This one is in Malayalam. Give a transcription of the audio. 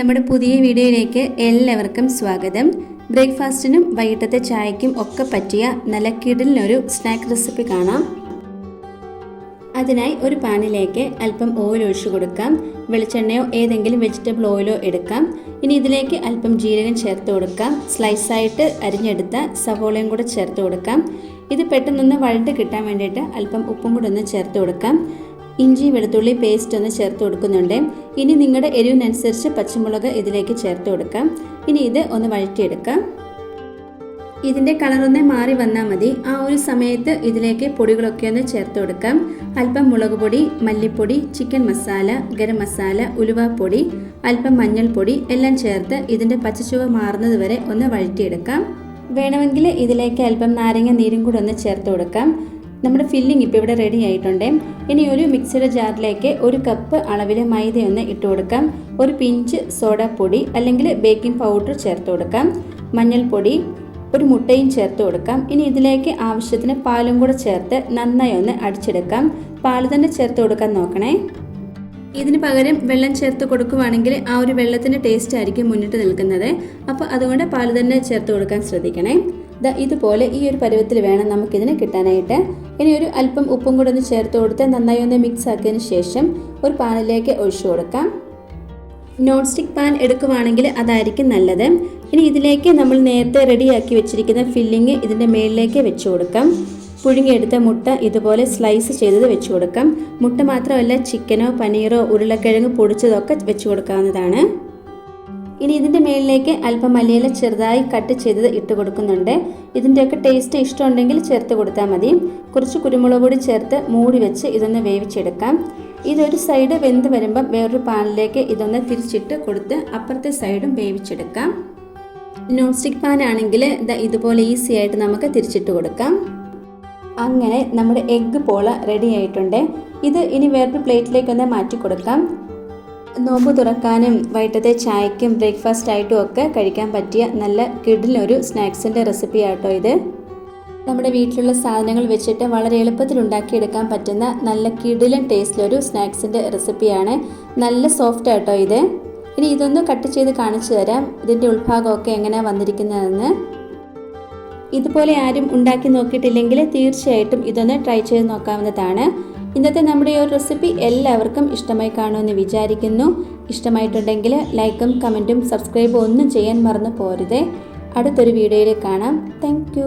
നമ്മുടെ പുതിയ വീഡിയോയിലേക്ക് എല്ലാവർക്കും സ്വാഗതം. ബ്രേക്ക്ഫാസ്റ്റിനും വൈകിട്ടത്തെ ചായക്കും ഒക്കെ പറ്റിയ നല്ല കിടലിനൊരു സ്നാക്ക് റെസിപ്പി കാണാം. അതിനായി ഒരു പാനിലേക്ക് അല്പം ഓയിൽ ഒഴിച്ചു കൊടുക്കാം. വെളിച്ചെണ്ണയോ ഏതെങ്കിലും വെജിറ്റബിൾ ഓയിലോ എടുക്കാം. ഇനി ഇതിലേക്ക് അല്പം ജീരകം ചേർത്ത് കൊടുക്കാം. സ്ലൈസായിട്ട് അരിഞ്ഞെടുത്ത സവോളയും കൂടെ ചേർത്ത് കൊടുക്കാം. ഇത് പെട്ടെന്നൊന്ന് വഴണ്ട് കിട്ടാൻ വേണ്ടിയിട്ട് അല്പം ഉപ്പും കൂടെ ഒന്ന് ചേർത്ത് കൊടുക്കാം. ഇഞ്ചി വെളുത്തുള്ളി പേസ്റ്റ് ഒന്ന് ചേർത്ത് കൊടുക്കുന്നുണ്ട്. ഇനി നിങ്ങളുടെ എരിവിനനുസരിച്ച് പച്ചമുളക് ഇതിലേക്ക് ചേർത്ത് കൊടുക്കാം. ഇനി ഇത് ഒന്ന് വഴറ്റിയെടുക്കാം. ഇതിന്റെ കളറൊന്ന് മാറി വന്നാൽ മതി. ആ ഒരു സമയത്ത് ഇതിലേക്ക് പൊടികളൊക്കെ ഒന്ന് ചേർത്ത് കൊടുക്കാം. അല്പം മുളക് പൊടി മല്ലിപ്പൊടി ചിക്കൻ മസാല ഗരം മസാല ഉലുവാപ്പൊടി അല്പം മഞ്ഞൾപ്പൊടി എല്ലാം ചേർത്ത് ഇതിന്റെ പച്ചച്ചുവ മാറുന്നത് വരെ ഒന്ന് വഴറ്റിയെടുക്കാം. വേണമെങ്കിൽ ഇതിലേക്ക് അല്പം നാരങ്ങ നീരും കൂടെ ഒന്ന് ചേർത്ത് കൊടുക്കാം. നമ്മുടെ ഫില്ലിംഗ് ഇപ്പോൾ ഇവിടെ റെഡി ആയിട്ടുണ്ട്. ഇനി ഒരു മിക്സിയുടെ ജാറിലേക്ക് ഒരു കപ്പ് അളവിൽ മൈദയൊന്ന് ഇട്ട് കൊടുക്കാം. ഒരു പിഞ്ച് സോഡാപ്പൊടി അല്ലെങ്കിൽ ബേക്കിംഗ് പൗഡർ ചേർത്ത് കൊടുക്കാം. മഞ്ഞൾപ്പൊടി ഒരു മുട്ടയും ചേർത്ത് കൊടുക്കാം. ഇനി ഇതിലേക്ക് ആവശ്യത്തിന് പാലും കൂടെ ചേർത്ത് നന്നായി ഒന്ന് അടിച്ചെടുക്കാം. പാൽ തന്നെ ചേർത്ത് കൊടുക്കാൻ നോക്കണേ. ഇതിന് പകരം വെള്ളം ചേർത്ത് കൊടുക്കുവാണെങ്കിൽ ആ ഒരു വെള്ളത്തിന്റെ ടേസ്റ്റ് ആയിരിക്കും മുന്നിട്ട് നിൽക്കുന്നത്. അപ്പോൾ അതുകൊണ്ട് പാൽ തന്നെ ചേർത്ത് കൊടുക്കാൻ ശ്രദ്ധിക്കണേ. ഇതുപോലെ ഈ ഒരു പരുവത്തിൽ വേണം നമുക്കിതിനെ കിട്ടാനായിട്ട്. ഇനി ഒരു അല്പം ഉപ്പും കൂടെ ഒന്ന് ചേർത്ത് കൊടുത്ത് നന്നായി ഒന്ന് മിക്സ് ആക്കിയതിന് ശേഷം ഒരു പാനിലേക്ക് ഒഴിച്ചു കൊടുക്കാം. നോൺ സ്റ്റിക്ക് പാൻ എടുക്കുവാണെങ്കിൽ അതായിരിക്കും നല്ലത്. ഇനി ഇതിലേക്ക് നമ്മൾ നേരത്തെ റെഡിയാക്കി വെച്ചിരിക്കുന്ന ഫില്ലിങ് ഇതിന്റെ മേളിലേക്ക് വെച്ച് കൊടുക്കാം. പുഴുങ്ങിയെടുത്ത മുട്ട ഇതുപോലെ സ്ലൈസ് ചെയ്തത് വെച്ച് കൊടുക്കാം. മുട്ട മാത്രമല്ല ചിക്കനോ പനീറോ ഉരുളക്കിഴങ്ങ് പൊടിച്ചതൊക്കെ വെച്ച് കൊടുക്കാവുന്നതാണ്. ഇനി ഇതിന്റെ മേളിലേക്ക് അല്പം മല്ലിയില ചെറുതായി കട്ട് ചെയ്തത് ഇട്ട് കൊടുക്കുന്നുണ്ട്. ഇതിന്റെയൊക്കെ ടേസ്റ്റ് ഇഷ്ടമുണ്ടെങ്കിൽ ചേർത്ത് കൊടുത്താൽ മതി. കുറച്ച് കുരുമുളക് പൊടി ചേർത്ത് മൂടി വെച്ച് ഇതൊന്ന് വേവിച്ചെടുക്കാം. ഇതൊരു സൈഡ് വെന്ത് വരുമ്പം വേറൊരു പാനിലേക്ക് ഇതൊന്ന് തിരിച്ചിട്ട് കൊടുത്ത് അപ്പുറത്തെ സൈഡും വേവിച്ചെടുക്കാം. നോൺ സ്റ്റിക്ക് പാൻ ആണെങ്കിൽ ഇതുപോലെ ഈസി ആയിട്ട് നമുക്ക് തിരിച്ചിട്ട് കൊടുക്കാം. അങ്ങനെ നമ്മുടെ എഗ്ഗ് പോള റെഡി ആയിട്ടുണ്ട്. ഇത് ഇനി വേറൊരു പ്ലേറ്റിലേക്ക് ഒന്ന് മാറ്റി കൊടുക്കാം. നോമ്പ് തുറക്കാനും വൈകിട്ടത്തെ ചായക്കും ബ്രേക്ക്ഫാസ്റ്റ് ആയിട്ടും ഒക്കെ കഴിക്കാൻ പറ്റിയ നല്ല കിഡിലൊരു സ്നാക്സിന്റെ റെസിപ്പി ആട്ടോ ഇത്. നമ്മുടെ വീട്ടിലുള്ള സാധനങ്ങൾ വെച്ചിട്ട് വളരെ എളുപ്പത്തിൽ ഉണ്ടാക്കിയെടുക്കാൻ പറ്റുന്ന നല്ല കിടിലൻ ടേസ്റ്റിലൊരു സ്നാക്സിന്റെ റെസിപ്പിയാണ്. നല്ല സോഫ്റ്റ് ആട്ടോ ഇത്. ഇനി ഇതൊന്ന് കട്ട് ചെയ്ത് കാണിച്ചു തരാം. ഇതിന്റെ ഉൾഭാഗമൊക്കെ എങ്ങനെയാണ് വന്നിരിക്കുന്നതെന്ന്. ഇതുപോലെ ആരും ഉണ്ടാക്കി നോക്കിയിട്ടില്ലെങ്കിൽ തീർച്ചയായിട്ടും ഇതൊന്ന് ട്രൈ ചെയ്ത് നോക്കാവുന്നതാണ്. ഇന്നത്തെ നമ്മുടെ ഈ ഒരു റെസിപ്പി എല്ലാവർക്കും ഇഷ്ടമായി കാണുമെന്ന് വിചാരിക്കുന്നു. ഇഷ്ടമായിട്ടുണ്ടെങ്കിൽ ലൈക്കും കമന്റും സബ്സ്ക്രൈബും ഒന്നും ചെയ്യാൻ മറന്നു പോരുതേ. അടുത്തൊരു വീഡിയോയിൽ കാണാം. താങ്ക്